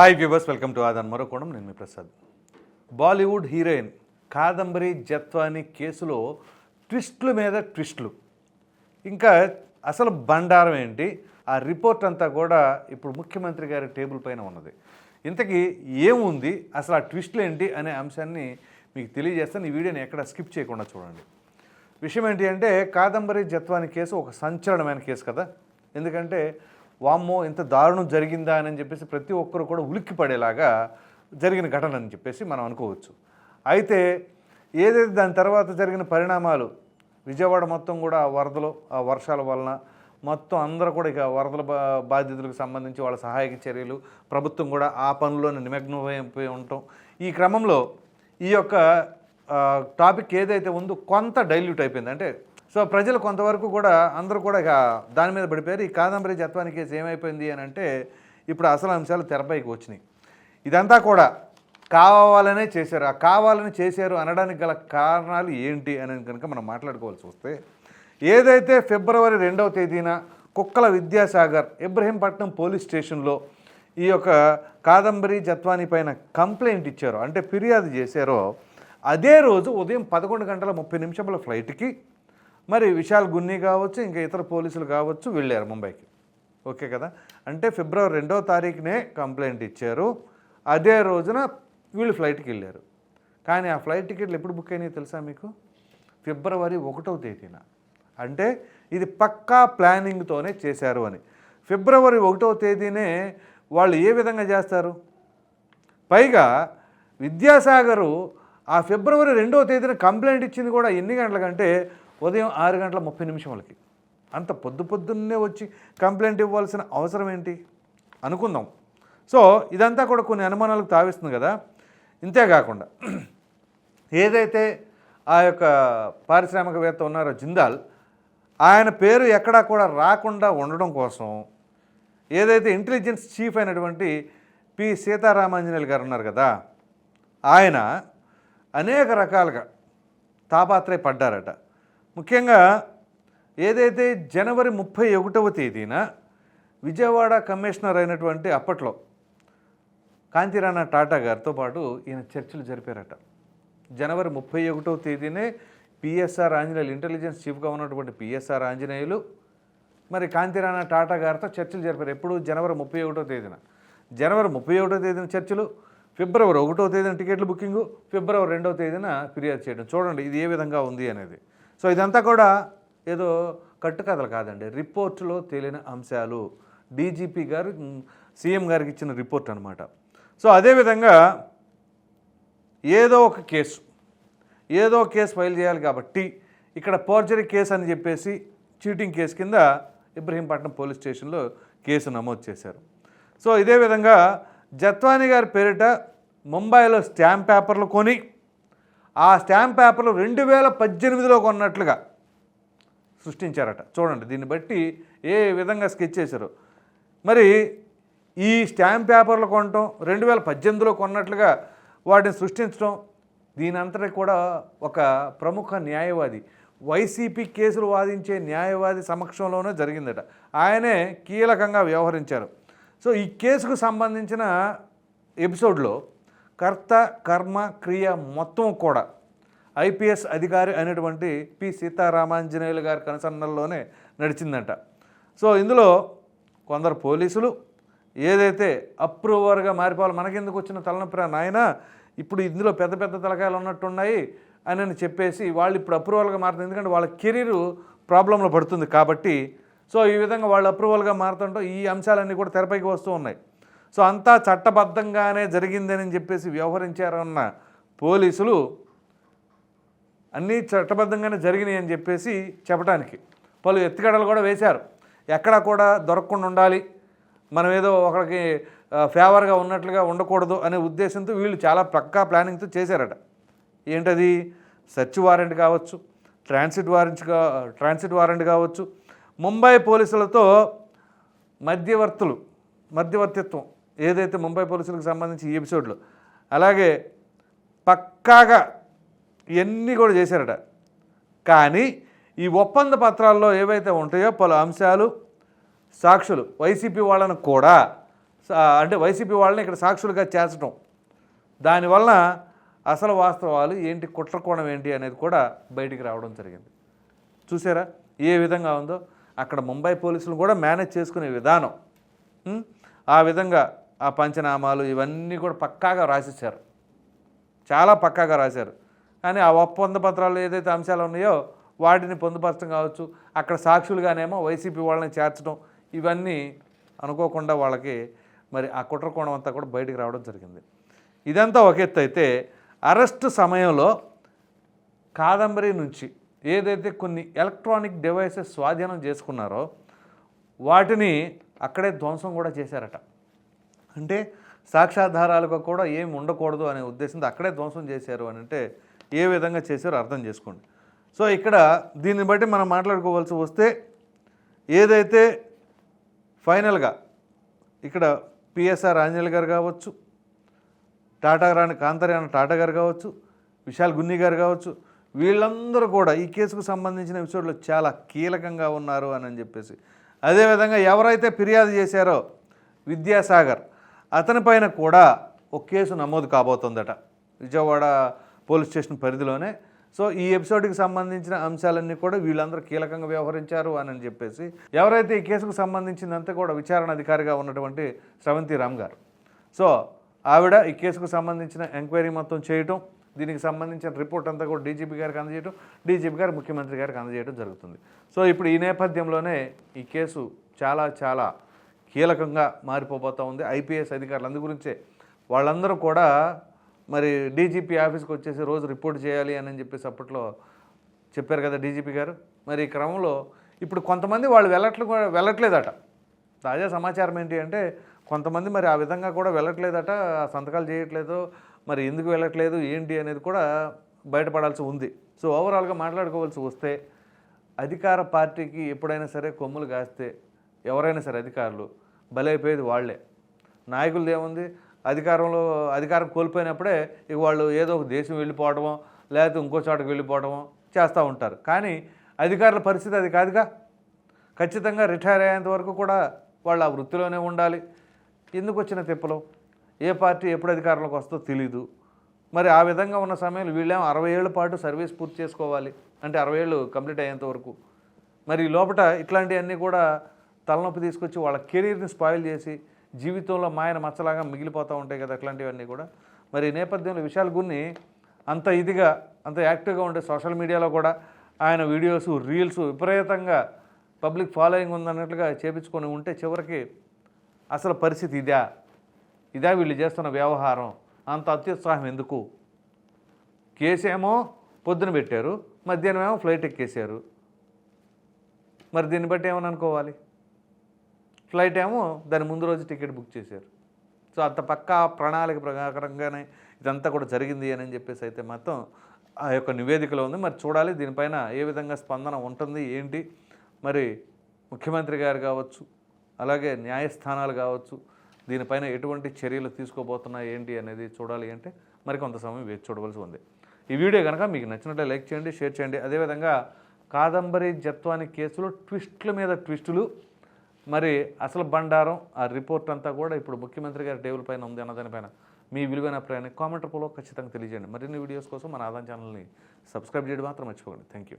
Hi viewers welcome to ఆదాన్ మరోకోణం నేను మీ ప్రసాద్ బాలీవుడ్ హీరోయిన్ కాదంబరి జత్వాని కేసులో ట్విస్టుల మీద ట్విస్టులు ఇంకా అసలు బండారం ఏంటి ఆ రిపోర్ట్ అంతా కూడా ఇప్పుడు ముఖ్యమంత్రి గారి టేబుల్ పైన ఉన్నది ఇంతకీ ఏముంది అసలు ఆ ట్విస్టులు ఏంటి అనే అంశాన్ని మీకు తెలియజేస్తాను ఈ వీడియోని ఎక్కడ స్కిప్ చేయకుండా చూడండి విషయం ఏంటి అంటే కాదంబరి జత్వాని కేసు ఒక సంచలనమైన కేసు కదా ఎందుకంటే వామ్మో ఇంత దారుణం జరిగిందా అని చెప్పేసి ప్రతి ఒక్కరు కూడా ఉలిక్కి పడేలాగా జరిగిన ఘటన అని చెప్పేసి మనం అనుకోవచ్చు. అయితే ఏదైతే దాని తర్వాత జరిగిన పరిణామాలు విజయవాడ మొత్తం కూడా ఆ వరదలు ఆ వర్షాల వలన మొత్తం అందరూ కూడా ఇక వరదల బా బాధితులకు సంబంధించి వాళ్ళ సహాయక చర్యలు ప్రభుత్వం కూడా ఆ పనుల్లోనే నిమగ్నమైపోయి ఉండటం. ఈ క్రమంలో ఈ యొక్క టాపిక్ ఏదైతే ఉందో కొంత డైల్యూట్ అయిపోయింది. అంటే సో ప్రజలు కొంతవరకు కూడా అందరూ కూడా ఇక దాని మీద పడిపోయారు. ఈ కాదంబరి జత్వాని కేసు ఏమైపోయింది అని అంటే ఇప్పుడు అసలు అంశాలు తెరపైకి వచ్చినాయి. ఇదంతా కూడా కావాలనే చేశారు. ఆ కావాలని చేశారు అనడానికి గల కారణాలు ఏంటి అని కనుక మనం మాట్లాడుకోవాల్సి వస్తే ఏదైతే ఫిబ్రవరి రెండవ తేదీన కుక్కల విద్యాసాగర్ ఇబ్రహీంపట్నం పోలీస్ స్టేషన్లో ఈ యొక్క కాదంబరి జత్వాని పైన కంప్లైంట్ ఇచ్చారో అంటే ఫిర్యాదు చేశారో అదే రోజు ఉదయం పదకొండు గంటల ముప్పై నిమిషముల ఫ్లైట్కి మరి విశాల్ గున్ని కావచ్చు ఇంకా ఇతర పోలీసులు కావచ్చు వెళ్ళారు ముంబైకి. ఓకే కదా? అంటే ఫిబ్రవరి రెండో తారీఖునే కంప్లైంట్ ఇచ్చారు. అదే రోజున వీళ్ళు ఫ్లైట్కి వెళ్ళారు. కానీ ఆ ఫ్లైట్ టికెట్లు ఎప్పుడు బుక్ అయినాయో తెలుసా మీకు? ఫిబ్రవరి ఒకటవ తేదీన. అంటే ఇది పక్కా ప్లానింగ్తోనే చేశారు అని. ఫిబ్రవరి ఒకటవ తేదీనే వాళ్ళు ఏ విధంగా చేస్తారు? పైగా విద్యాసాగరు ఆ ఫిబ్రవరి రెండవ తేదీన కంప్లైంట్ ఇచ్చింది కూడా ఎన్ని గంటలకంటే ఉదయం ఆరు గంటల ముప్పై నిమిషములకి. అంత పొద్దు పొద్దున్నే వచ్చి కంప్లైంట్ ఇవ్వాల్సిన అవసరం ఏంటి? అనుకుందాం. సో ఇదంతా కూడా కొన్ని అనుమానాలకు తావిస్తుంది కదా. ఇంతేకాకుండా ఏదైతే ఆ యొక్క పారిశ్రామికవేత్త ఉన్నారో జిందాల్ ఆయన పేరు ఎక్కడా కూడా రాకుండా ఉండడం కోసం ఏదైతే ఇంటెలిజెన్స్ చీఫ్ అయినటువంటి పి. సీతారామాంజనేయులు గారు ఉన్నారు కదా ఆయన అనేక రకాలుగా తాపాత్రయపడ్డారట. ముఖ్యంగా ఏదైతే జనవరి ముప్పై ఒకటవ తేదీన విజయవాడ కమిషనర్ అయినటువంటి అప్పట్లో కాంతిరాణా టాటా గారితో పాటు ఈయన చర్చలు జరిపారట. జనవరి ముప్పై ఒకటవ తేదీనే పిఎస్ఆర్ ఆంజనేయులు ఇంటెలిజెన్స్ చీఫ్గా ఉన్నటువంటి పిఎస్ఆర్ ఆంజనేయులు మరి కాంతిరాణా టాటా గారితో చర్చలు జరిపారు. ఎప్పుడు? జనవరి ముప్పై ఒకటో తేదీన. జనవరి ముప్పై ఒకటో తేదీన చర్చలు ఫిబ్రవరి ఒకటో తేదీన టికెట్లు బుకింగు ఫిబ్రవరి రెండవ తేదీన ఫిర్యాదు చేయడం. చూడండి ఇది ఏ విధంగా ఉంది అనేది. సో ఇదంతా కూడా ఏదో కట్టుకథలు కాదండి. రిపోర్టులో తేలిన అంశాలు. డీజీపీ గారు సీఎం గారికి ఇచ్చిన రిపోర్ట్ అనమాట సో అదేవిధంగా ఏదో ఒక కేసు ఏదో కేసు ఫైల్ చేయాలి కాబట్టి ఇక్కడ పోర్జరీ కేసు అని చెప్పేసి చీటింగ్ కేసు కింద ఇబ్రహీంపట్నం పోలీస్ స్టేషన్లో కేసు నమోదు చేశారు. సో ఇదే విధంగా జత్వాని గారి పేరిట ముంబైలో స్టాంప్ పేపర్లు కొని ఆ స్టాంప్ పేపర్లు రెండు వేల పద్దెనిమిదిలో కొన్నట్లుగా సృష్టించారట. చూడండి దీన్ని బట్టి ఏ విధంగా స్కెచ్ చేశారు. మరి ఈ స్టాంప్ పేపర్లు కొనటం రెండు వేల పద్దెనిమిదిలో కొన్నట్లుగా వాటిని సృష్టించడం దీని కూడా ఒక ప్రముఖ న్యాయవాది వైసీపీ కేసులు వాదించే న్యాయవాది సమక్షంలోనే జరిగిందట. ఆయనే కీలకంగా వ్యవహరించారు. సో ఈ కేసుకు సంబంధించిన ఎపిసోడ్లో కర్త కర్మ క్రియ మొత్తం కూడా ఐపీఎస్ అధికారి అయినటువంటి పి. సీతారామాంజనేయులు గారి కనుసన్నల్లోనే నడిచిందంట. సో ఇందులో కొందరు పోలీసులు ఏదైతే అప్రూవర్గా మారిపోవాలి మనకెందుకు వచ్చిన తలనొప్పి నాయన ఇప్పుడు ఇందులో పెద్ద పెద్ద తలకాయలు ఉన్నట్టున్నాయి అని అని చెప్పేసి వాళ్ళు ఇప్పుడు అప్రూవల్గా మారుతుంది. ఎందుకంటే వాళ్ళ కెరీర్ ప్రాబ్లంలో పడుతుంది కాబట్టి. సో ఈ విధంగా వాళ్ళు అప్రూవల్గా మారుతుంటాం ఈ అంశాలన్నీ కూడా తెరపైకి వస్తూ ఉన్నాయి. సో అంతా చట్టబద్ధంగానే జరిగిందని చెప్పేసి వ్యవహరించారన్న పోలీసులు అన్నీ చట్టబద్ధంగానే జరిగినాయి అని చెప్పేసి చెప్పడానికి పలు ఎత్తుగడలు కూడా వేశారు. ఎక్కడా కూడా దొరకకుండా ఉండాలి. మనం ఏదో ఒకరికి ఫేవర్గా ఉన్నట్లుగా ఉండకూడదు అనే ఉద్దేశంతో వీళ్ళు చాలా పక్కా ప్లానింగ్తో చేశారట. ఏంటది? సెర్చ్ వారెంట్ కావచ్చు ట్రాన్సిట్ వారెంట్ కా ట్రాన్సిట్ వారెంట్ కావచ్చు. ముంబై పోలీసులతో మధ్యవర్తులు మధ్యవర్తిత్వం ఏదైతే ముంబై పోలీసులకు సంబంధించి ఈ ఎపిసోడ్లు అలాగే పక్కాగా ఇవన్నీ కూడా చేశారట. కానీ ఈ ఒప్పంద పత్రాల్లో ఏవైతే ఉంటాయో పలు అంశాలు సాక్షులు వైసీపీ వాళ్ళను కూడా అంటే వైసీపీ వాళ్ళని ఇక్కడ సాక్షులుగా చేర్చడం దానివలన అసలు వాస్తవాలు ఏంటి కుట్రకోణం ఏంటి అనేది కూడా బయటికి రావడం జరిగింది. చూసారా? ఏ విధంగా ఉందో? అక్కడ ముంబై పోలీసులు కూడా మేనేజ్ చేసుకునే విధానం ఆ విధంగా ఆ పంచనామాలు ఇవన్నీ కూడా పక్కాగా రాసిచ్చారు. చాలా పక్కాగా రాశారు. కానీ ఆ ఒప్పంద పత్రాలు ఏదైతే అంశాలు ఉన్నాయో వాటిని పొందుపరచడం కావచ్చు అక్కడ సాక్షులుగానేమో వైసీపీ వాళ్ళని చేర్చడం ఇవన్నీ అనుకోకుండా వాళ్ళకి మరి ఆ కుట్రకోణం అంతా కూడా బయటికి రావడం జరిగింది. ఇదంతా ఒక ఎత్తు అయితే అరెస్ట్ సమయంలో కాదంబరి నుంచి ఏదైతే కొన్ని ఎలక్ట్రానిక్ డివైసెస్ స్వాధీనం చేసుకున్నారో వాటిని అక్కడే ధ్వంసం కూడా చేశారట. అంటే సాక్ష్యాధారాలుగా కూడా ఏమి ఉండకూడదు అనే ఉద్దేశంతో అక్కడే ధ్వంసం చేశారు అని అంటే ఏ విధంగా చేశారో అర్థం చేసుకోండి. సో ఇక్కడ దీన్ని బట్టి మనం మాట్లాడుకోవాల్సి వస్తే ఏదైతే ఫైనల్గా ఇక్కడ పిఎస్ఆర్ ఆంజనేయులు గారు కావచ్చు టాటా రాణి కాంతారాయణ టాటా గారు కావచ్చు విశాల్ గున్ని గారు కావచ్చు వీళ్ళందరూ కూడా ఈ కేసుకు సంబంధించిన ఎపిసోడ్లో చాలా కీలకంగా ఉన్నారు అని అని చెప్పేసి. అదేవిధంగా ఎవరైతే ఫిర్యాదు చేశారో విద్యాసాగర్ అతని పైన కూడా ఒక కేసు నమోదు కాబోతుందట. విజయవాడ పోలీస్ స్టేషన్ పరిధిలోనే. సో ఈ ఎపిసోడ్కి సంబంధించిన అంశాలన్నీ కూడా వీళ్ళందరూ కీలకంగా వ్యవహరించారు అని అని చెప్పేసి ఎవరైతే ఈ కేసుకు సంబంధించిందంతా కూడా విచారణ అధికారిగా ఉన్నటువంటి స్రవంతి రామ్ గారు. సో ఆవిడ ఈ కేసుకు సంబంధించిన ఎంక్వైరీ మొత్తం చేయటం దీనికి సంబంధించిన రిపోర్ట్ అంతా కూడా డీజీపీ గారికి అందజేయటం డీజీపీ గారు ముఖ్యమంత్రి గారికి అందజేయడం జరుగుతుంది. సో ఇప్పుడు ఈ నేపథ్యంలోనే ఈ కేసు చాలా చాలా కీలకంగా మారిపోబోతూ ఉంది. ఐపీఎస్ అధికారులు అందు గురించే. వాళ్ళందరూ కూడా మరి డీజీపీ ఆఫీస్కి వచ్చేసి రోజు రిపోర్ట్ చేయాలి అని చెప్పేసి అప్పట్లో చెప్పారు కదా డీజీపీ గారు. మరి ఈ క్రమంలో ఇప్పుడు కొంతమంది వాళ్ళు వెళ్ళట్లు వెళ్ళట్లేదట. తాజా సమాచారం ఏంటి అంటే కొంతమంది మరి ఆ విధంగా కూడా వెళ్ళట్లేదట. ఆ సంతకాలు చేయట్లేదు. మరి ఎందుకు వెళ్ళట్లేదు? ఏంటి అనేది కూడా బయటపడాల్సి ఉంది. సో ఓవరాల్గా మాట్లాడుకోవాల్సి వస్తే అధికార పార్టీకి ఎప్పుడైనా సరే కొమ్ములు కాస్తే ఎవరైనా సరే అధికారులు బలైపోయేది వాళ్ళే. నాయకులది ఏముంది అధికారంలో అధికారం కోల్పోయినప్పుడే ఇక వాళ్ళు ఏదో ఒక దేశం వెళ్ళిపోవడమో లేకపోతే ఇంకో చోటకు వెళ్ళిపోవడమో చేస్తూ ఉంటారు. కానీ అధికారుల పరిస్థితి అది కాదుగా. ఖచ్చితంగా రిటైర్ అయ్యేంత వరకు కూడా వాళ్ళు ఆ వృత్తిలోనే ఉండాలి. ఎందుకు వచ్చిన తిప్పలు? ఏ పార్టీ ఎప్పుడు అధికారంలోకి వస్తుందో తెలీదు. మరి ఆ విధంగా ఉన్న సమయంలో వీళ్ళేమో అరవై ఏళ్ళ పాటు సర్వీస్ పూర్తి చేసుకోవాలి. అంటే అరవై ఏళ్ళు కంప్లీట్ అయ్యేంత వరకు. మరి లోపల ఇట్లాంటివన్నీ కూడా తలనొప్పి తీసుకొచ్చి వాళ్ళ కెరీర్ని స్పాయిల్ చేసి జీవితంలో మాయన మచ్చలాగా మిగిలిపోతూ ఉంటాయి కదా అట్లాంటివన్నీ కూడా. మరి ఈ నేపథ్యంలో విశాల్ గున్ని అంత ఇదిగా అంత యాక్టివ్గా ఉండే సోషల్ మీడియాలో కూడా ఆయన వీడియోస్ రీల్స్ విపరీతంగా పబ్లిక్ ఫాలోయింగ్ ఉందన్నట్లుగా చేపించుకొని ఉంటే చివరికి అసలు పరిస్థితి ఇదా? ఇదా వీళ్ళు చేస్తున్న వ్యవహారం? అంత అత్యుత్సాహం ఎందుకు? కేసేమో పొద్దున పెట్టారు మధ్యాహ్నం ఏమో ఫ్లైట్ ఎక్కేశారు. మరి దీన్ని బట్టి ఏమని అనుకోవాలి? ఫ్లైట్ ఏమో దాని ముందు రోజు టికెట్ బుక్ చేశారు. సో అంత పక్కా ప్రణాళిక ప్రకారంగానే ఇదంతా కూడా జరిగింది అని చెప్పేసి అయితే మాత్రం ఆ యొక్క నివేదికలో ఉంది. మరి చూడాలి దీనిపైన ఏ విధంగా స్పందన ఉంటుంది ఏంటి? మరి ముఖ్యమంత్రి గారు కావచ్చు అలాగే న్యాయస్థానాలు కావచ్చు దీనిపైన ఎటువంటి చర్యలు తీసుకోబోతున్నాయి ఏంటి అనేది చూడాలి అంటే మరి కొంత సమయం వేచి చూడవలసి ఉంది. ఈ వీడియో కనుక మీకు నచ్చినట్లే లైక్ చేయండి షేర్ చేయండి. అదేవిధంగా కాదంబరి జత్వాని కేసులో ట్విస్టుల మీద ట్విస్టులు మరి అసలు బండారం ఆ రిపోర్ట్ అంతా కూడా ఇప్పుడు ముఖ్యమంత్రి గారి టేబుల్ పైన ఉంది అన్నదానిపైన మీ విలువైన అభిప్రాయాన్ని కామెంట్ రూపంలో ఖచ్చితంగా తెలియజేయండి. మరిన్ని వీడియోస్ కోసం మన ఆదాన్ ఛానల్ని సబ్స్క్రైబ్ చేయడం మాత్రం మర్చిపోకండి. Thank you